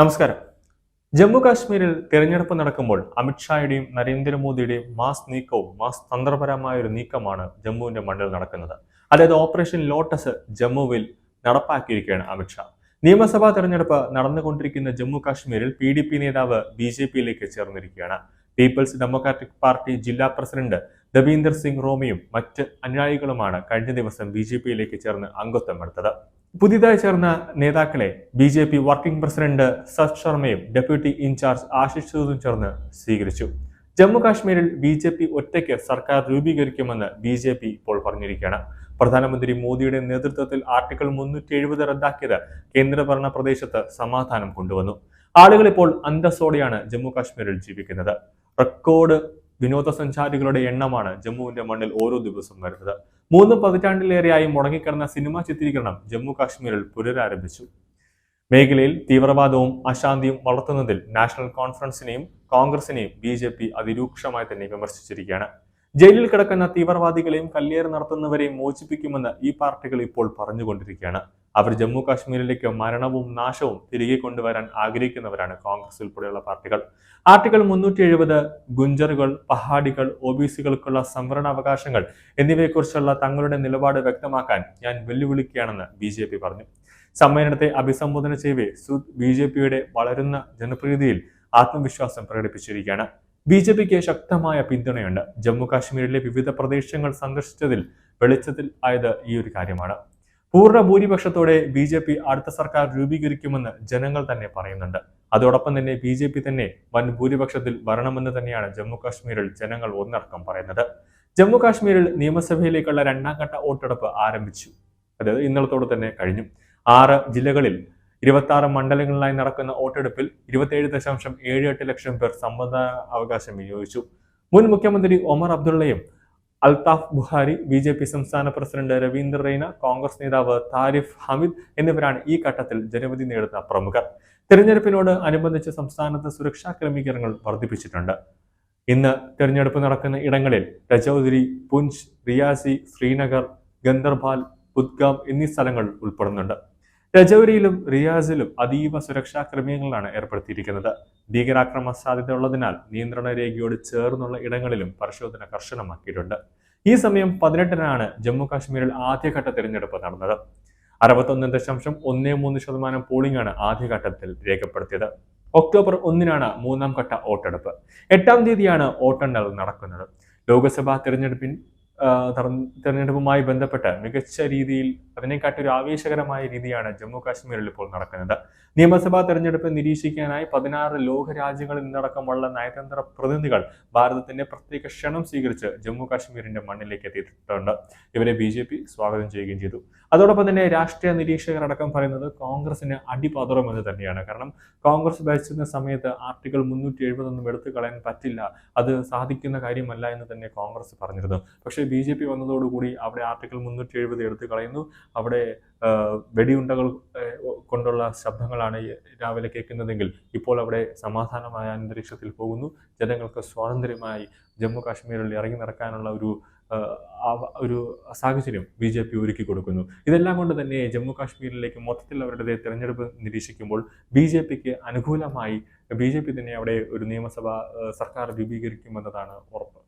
നമസ്കാരം. ജമ്മു കാശ്മീരിൽ തിരഞ്ഞെടുപ്പ് നടക്കുമ്പോൾ അമിത്ഷായുടെയും നരേന്ദ്രമോദിയുടെയും മാസ് നീക്കവും മാസ് തന്ത്രപരമായ ഒരു നീക്കമാണ് ജമ്മുവിന്റെ മണ്ണിൽ നടക്കുന്നത്. അതായത് ഓപ്പറേഷൻ ലോട്ടസ് ജമ്മുവിൽ നടപ്പാക്കിയിരിക്കുകയാണ് അമിത്ഷാ നിയമസഭാ തെരഞ്ഞെടുപ്പ് നടന്നുകൊണ്ടിരിക്കുന്ന ജമ്മു കാശ്മീരിൽ പി ഡി പി നേതാവ് ബി ജെ പിയിലേക്ക് ചേർന്നിരിക്കുകയാണ്. പീപ്പിൾസ് ഡെമോക്രാറ്റിക് പാർട്ടി ജില്ലാ പ്രസിഡന്റ് ദവീന്ദർ സിംഗ് റോമിയും മറ്റ് അനുയായികളുമാണ് കഴിഞ്ഞ ദിവസം ബി ജെ പിയിലേക്ക് ചേർന്ന് അംഗത്വം എടുത്തത്. പുതിയതായി ചേർന്ന നേതാക്കളെ B J P working president Sat ശർമ്മയും ഡെപ്യൂട്ടി ഇൻചാർജ് ആശിഷ് സൂദും ചേർന്ന് സ്വീകരിച്ചു. ജമ്മു കാശ്മീരിൽ ബി ജെ പി ഒറ്റയ്ക്ക് സർക്കാർ രൂപീകരിക്കുമെന്ന് ബി ജെ പി ഇപ്പോൾ പറഞ്ഞിരിക്കുകയാണ്. പ്രധാനമന്ത്രി മോദിയുടെ നേതൃത്വത്തിൽ ആർട്ടിക്കിൾ മുന്നൂറ്റി എഴുപത് റദ്ദാക്കിയത് കേന്ദ്രഭരണ പ്രദേശത്ത് സമാധാനം കൊണ്ടുവന്നു. ആളുകൾ ഇപ്പോൾ അന്തസ്സോടെയാണ് ജമ്മു കാശ്മീരിൽ ജീവിക്കുന്നത്. റെക്കോർഡ് വിനോദസഞ്ചാരികളുടെ എണ്ണമാണ് ജമ്മുവിന്റെ മണ്ണിൽ ഓരോ ദിവസവും വരുന്നത്. മൂന്ന് പതിറ്റാണ്ടിലേറെയായി മുടങ്ങിക്കിടന്ന സിനിമാ ചിത്രീകരണം ജമ്മു കാശ്മീരിൽ പുനരാരംഭിച്ചു. മേഖലയിൽ തീവ്രവാദവും അശാന്തിയും വളർത്തുന്നതിൽ നാഷണൽ കോൺഫറൻസിനെയും കോൺഗ്രസിനെയും ബി അതിരൂക്ഷമായി തന്നെ വിമർശിച്ചിരിക്കുകയാണ്. ജയിലിൽ കിടക്കുന്ന തീവ്രവാദികളെയും കല്ലേറ് നടത്തുന്നവരെയും മോചിപ്പിക്കുമെന്ന് ഈ പാർട്ടികൾ ഇപ്പോൾ പറഞ്ഞുകൊണ്ടിരിക്കുകയാണ്. അവർ ജമ്മു കാശ്മീരിലേക്ക് മരണവും നാശവും തിരികെ കൊണ്ടുവരാൻ ആഗ്രഹിക്കുന്നവരാണ് കോൺഗ്രസ് ഉൾപ്പെടെയുള്ള പാർട്ടികൾ. ആർട്ടിക്കിൾ മുന്നൂറ്റി എഴുപത് ഗുഞ്ചറുകൾ പഹാഡികൾ ഒ ബി സികൾക്കുള്ള സംവരണ അവകാശങ്ങൾ എന്നിവയെക്കുറിച്ചുള്ള തങ്ങളുടെ നിലപാട് വ്യക്തമാക്കാൻ ഞാൻ വെല്ലുവിളിക്കുകയാണെന്ന് ബി ജെ പി പറഞ്ഞു. സമ്മേളനത്തെ അഭിസംബോധന ചെയ്യവേ സുദ് ബി ജെ പിയുടെ വളരുന്ന ജനപ്രീതിയിൽ ആത്മവിശ്വാസം പ്രകടിപ്പിച്ചിരിക്കുകയാണ്. ബി ജെ പിക്ക് ശക്തമായ പിന്തുണയുണ്ട്. ജമ്മു കാശ്മീരിലെ വിവിധ പ്രദേശങ്ങൾ സന്ദർശിച്ചതിൽ വെളിച്ചത്തിൽ ആയത് ഈ ഒരു കാര്യമാണ്. പൂർണ ഭൂരിപക്ഷത്തോടെ ബി ജെ പി അടുത്ത സർക്കാർ രൂപീകരിക്കുമെന്ന് ജനങ്ങൾ തന്നെ പറയുന്നുണ്ട്. അതോടൊപ്പം തന്നെ ബി ജെ പി തന്നെ വൻ ഭൂരിപക്ഷത്തിൽ വരണമെന്ന് തന്നെയാണ് ജമ്മു കാശ്മീരിൽ ജനങ്ങൾ ഒന്നടക്കം പറയുന്നത്. ജമ്മു കാശ്മീരിൽ നിയമസഭയിലേക്കുള്ള രണ്ടാം ഘട്ട വോട്ടെടുപ്പ് ആരംഭിച്ചു. അതായത് ഇന്നലത്തോടെ തന്നെ കഴിഞ്ഞു. ആറ് ജില്ലകളിൽ ഇരുപത്തി മണ്ഡലങ്ങളിലായി നടക്കുന്ന വോട്ടെടുപ്പിൽ ഇരുപത്തിയേഴ് ദശാംശം ഏഴ് എട്ട് ലക്ഷം പേർ സമ്മത അവകാശം വിനിയോഗിച്ചു. മുൻ മുഖ്യമന്ത്രി Omar അബ്ദുള്ളയും Altaf Bukhari B J P സംസ്ഥാന പ്രസിഡന്റ് രവീന്ദ്ര റെയ്ന കോൺഗ്രസ് നേതാവ് താരിഫ് ഹമീദ് എന്നിവരാണ് ഈ ഘട്ടത്തിൽ ജനവിധി നേടുന്ന പ്രമുഖർ. തെരഞ്ഞെടുപ്പിനോട് അനുബന്ധിച്ച് സംസ്ഥാനത്ത് സുരക്ഷാ ക്രമീകരണങ്ങൾ വർദ്ധിപ്പിച്ചിട്ടുണ്ട്. ഇന്ന് തെരഞ്ഞെടുപ്പ് നടക്കുന്ന ഇടങ്ങളിൽ രജൌദരി പുഞ്ച് റിയാസി ശ്രീനഗർ ഗന്ദർബാൽ ബുദ്ഗാം എന്നീ സ്ഥലങ്ങൾ ഉൾപ്പെടുന്നുണ്ട്. രജൌരിയിലും റിയാസിലും അതീവ സുരക്ഷാ ക്രമീകരണങ്ങളാണ് ഏർപ്പെടുത്തിയിരിക്കുന്നത്. ഭീകരാക്രമ സാധ്യത ഉള്ളതിനാൽ നിയന്ത്രണ രേഖയോട് ചേർന്നുള്ള ഇടങ്ങളിലും പരിശോധന കർശനമാക്കിയിട്ടുണ്ട്. ഈ സമയം പതിനെട്ടിനാണ് ജമ്മു കാശ്മീരിൽ ആദ്യഘട്ട തിരഞ്ഞെടുപ്പ് നടന്നത്. അറുപത്തൊന്ന് ദശാംശം ഒന്ന് മൂന്ന് ശതമാനം പോളിംഗ് ആണ് ആദ്യഘട്ടത്തിൽ രേഖപ്പെടുത്തിയത്. ഒക്ടോബർ ഒന്നിനാണ് മൂന്നാം ഘട്ട വോട്ടെടുപ്പ്. എട്ടാം തീയതിയാണ് വോട്ടെണ്ണൽ നടക്കുന്നത്. ലോക്സഭാ തിരഞ്ഞെടുപ്പിൻ തിരഞ്ഞെടുപ്പുമായി തെര- തെരഞ്ഞെടുപ്പുമായി ബന്ധപ്പെട്ട് മികച്ച രീതിയിൽ അതിനെക്കാട്ടി ഒരു ആവേശകരമായ രീതിയാണ് ജമ്മു കാശ്മീരിൽ ഇപ്പോൾ നടക്കുന്നത്. നിയമസഭാ തെരഞ്ഞെടുപ്പ് നിരീക്ഷിക്കാനായി പതിനാറ് ലോക രാജ്യങ്ങളിൽ നിന്നടക്കമുള്ള നയതന്ത്ര പ്രതിനിധികൾ ഭാരതത്തിന്റെ പ്രത്യേക ക്ഷണം സ്വീകരിച്ച് ജമ്മു കാശ്മീരിന്റെ മണ്ണിലേക്ക് എത്തിയിട്ടുണ്ട്. ഇവരെ ബി ജെ പി സ്വാഗതം ചെയ്യുകയും ചെയ്തു. അതോടൊപ്പം തന്നെ രാഷ്ട്രീയ നിരീക്ഷകർ അടക്കം പറയുന്നത് കോൺഗ്രസിന് അടിപതറുമെന്ന് തന്നെയാണ്. കാരണം കോൺഗ്രസ് ഭരിച്ചിരുന്ന സമയത്ത് ആർട്ടിക്കിൾ മുന്നൂറ്റി എഴുപതൊന്നും എടുത്തു കളയാൻ പറ്റില്ല. അത് സാധിക്കുന്ന കാര്യമല്ല എന്ന് തന്നെ കോൺഗ്രസ് പറഞ്ഞിരുന്നു. പക്ഷേ ബി ജെ പി വന്നതോടുകൂടി അവിടെ ആർട്ടിക്കിൾ മുന്നൂറ്റി എഴുപത് എടുത്തു കളയുന്നു. അവിടെ വെടിയുണ്ടകൾ കൊണ്ടുള്ള ശബ്ദങ്ങളാണ് രാവിലെ കേൾക്കുന്നതെങ്കിൽ ഇപ്പോൾ അവിടെ സമാധാനമായ അന്തരീക്ഷത്തിൽ പോകുന്നു. ജനങ്ങൾക്ക് സ്വാതന്ത്ര്യമായി ജമ്മു കാശ്മീരിൽ ഇറങ്ങി നടക്കാനുള്ള ഒരു ഒരു സാഹചര്യം ബി ജെ പി ഒരുക്കി കൊടുക്കുന്നു. ഇതെല്ലാം കൊണ്ട് തന്നെ ജമ്മു കാശ്മീരിലേക്ക് മൊത്തത്തിൽ അവരുടെ തിരഞ്ഞെടുപ്പ് നിരീക്ഷിക്കുമ്പോൾ ബി ജെ പിക്ക് അനുകൂലമായി ബി ജെ പി തന്നെ അവിടെ ഒരു നിയമസഭാ സർക്കാർ രൂപീകരിക്കുമെന്നതാണ് ഉറപ്പ്.